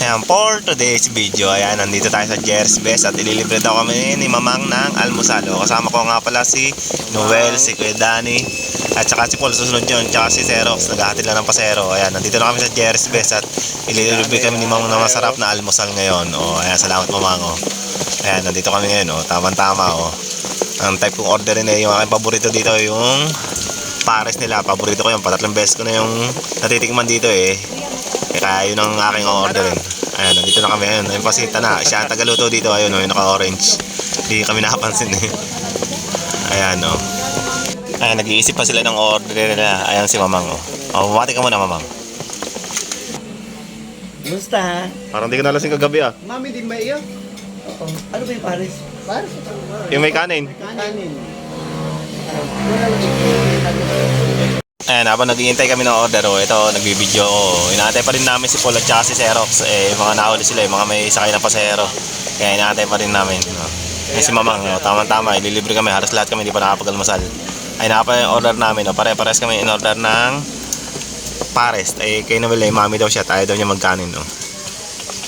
Ayan, for today's video, ayan, nandito tayo sa Jerry's Best at ililibre daw kami ni Mamang ng almusal. O, kasama ko nga pala si Noel, si Kuya Danny, at saka si Paul, susunod yun, tsaka si Xerox, naghahatid lang ng pasero. Ayan, nandito na kami sa Jerry's Best at ililibre kami ni Mamang ng masarap na almusal ngayon. O, ayan, salamat Mamang, o. Ayan, nandito kami ngayon, o, tamang-tama, o. Ang type kong order na yung aking paborito dito, yung pares nila. Paborito ko yun, patatlong beses ko na yung natitikman dito, eh. Kaya yun ang aking orderin. Ayan, nandito na kami. Ayun, yung pasita na. Siya ang tagaluto dito. Ayun, oh, naka-orange. Hindi kami nakapansin eh. Ayan, oh. Ayan, nag-iisip pa sila ng order nila. Ayan si Mamang, oh. Oh, bumati ka muna, Mamang. Musta? Parang di ka nalasing kagabi, ah. Mami, din ba iyo? Oo. Ano ba yung pares? Pares? Yung may kanin. Kanin. Ayan, habang naghihintay kami ng order, oh, ito, nagbibideo ko. Oh. Inaantay pa rin namin si Paul at saka si Xerox. Eh, mga nahuli sila, yung mga may sakay na pasahero. Kaya inaantay pa rin namin. Oh. Eh, si Mamang, oh, tama-tama, ililibre kami. Halos lahat kami hindi pa nakapag-almasal. Ay, nakapa yung order namin. Oh. Pare-pares kami in order ng pares. Eh, kay Noel, eh, mami daw siya. Tayo daw niya magkanin. Oh.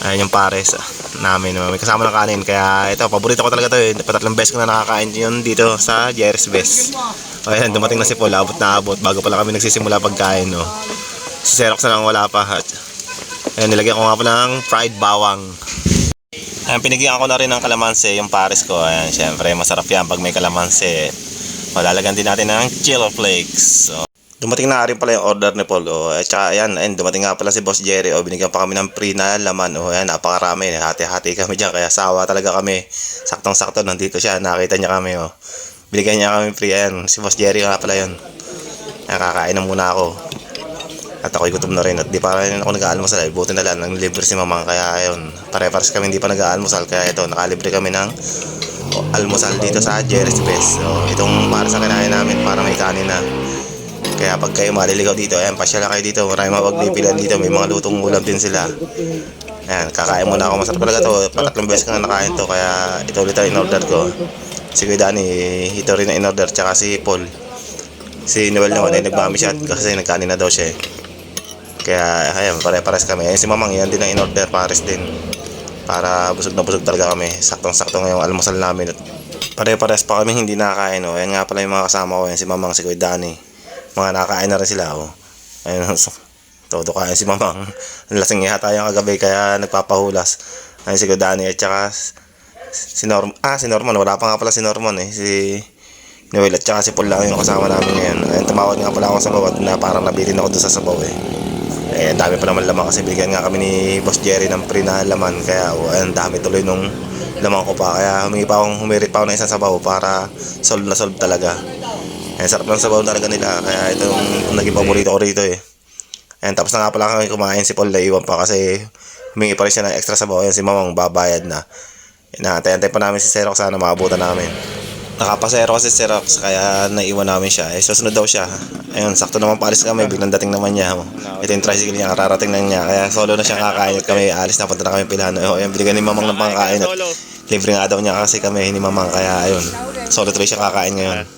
Ayan yung pares ah, namin. May kasama ng kanin. Kaya ito, paborito ko talaga to. Eh. Patatlong beses ko na nakakain yun dito sa Jerry's Best. Ayan, dumating na si Paul, abot na abot. Bago pala kami nagsisimula pagkain, no. Si Xerox na lang wala pa. At, ayan, nilagyan ko nga pa ng fried bawang. Ayan, pinigyan ko na rin ng kalamansi, yung pares ko. Ayan, syempre, masarap yan pag may kalamansi. O, lalagyan din natin ng chili flakes. So, dumating na rin pala yung order ni Paul. O, at saka, ayan, ayan, dumating nga pala si Boss Jerry. O, binigyan pa kami ng free na laman. O, ayan, napakarami. Hati-hati kami dyan. Kaya sawa talaga kami. Saktong-sakto, nandito siya. Nakita niya kami, o. Binigyan niya kami free. Ayan, si Boss Jerry nga pala yun. Nakakain na muna ako. At ako'y gutom na rin. At di pa rin ako nag-aalmusal. Buti na lang, nang libre si Mamang. Kaya ayun, pare-pares kami hindi pa nag-aalmusal. Kaya ito, nakalibre kami ng almusal dito sa Jerry's Best. So, itong para sa kinain namin, para may kanin na. Kaya pag kayo maliligaw dito, ayan, pasyala kayo dito. Marami mapagpipilan dito. May mga lutong ulam din sila. Ayan, kakain muna ako. Masarap talaga to. Patatlong beses ko na nakain to. Kaya ito ulit ang in-order ko. Si Kuya Danny, ito rin ang in-order. Tsaka si Paul. Si Noel naman ay nagmami siya kasi nagkanin na daw siya eh. Kaya ayan, pare-pares kami. Ayan si Mamang, yan din ang in-order, pares din. Para busog na busog talaga kami. Saktong-sakto ngayong almusal namin. Pare-pares pa kami hindi nakakain. Oh. Ayan nga pala yung mga kasama ko. Ayan si Mamang, si Kuya Danny. Mga nakakain na rin sila. Oh. Ayan, todo kain si Mamang. Ang lasing yata yung kagabi kaya nagpapahulas. Ayan si Kuya Danny at saka si Norman. Ah, si Norman. Wala pa nga pala si Norman eh. Si Noel at saka si Paul lang yung kasama namin ngayon. Ayan, tumawag nga pala ako sa bawat na parang nabitin ako doon sa sabaw eh. Eh, dami pa naman laman kasi bigyan nga kami ni Boss Jerry ng free na laman. Kaya, oh, ang dami tuloy nung laman ko pa. Kaya humingi pa akong humirit pa ako ng isang sabaw para solve na solve talaga. Eh, sarap ng sabaw talaga nila. Kaya ito yung naging paborito ko rito eh. Ayan, tapos na nga pala kami kumain si Paul na iwan pa kasi humingi pa rin siya ng extra sabaw. Ayan, si Mamang babayad na. Inaantay-antay pa namin si Xerox sana maabutan namin. Nakapasero kasi si Xerox kaya naiwan namin siya. Eh, susunod daw siya. Ayun, sakto naman paalis kami. Biglang dating naman niya. oh. Ito yung tricycle niya, kararating na niya. Kaya solo na siya kakain at kami alis na punta na kami pilano. Oh, ayun, binigyan ni Mamang ng pangkain at libre nga daw niya kasi kami ni Mamang. Kaya ayun, solo tuloy siya kakain ngayon.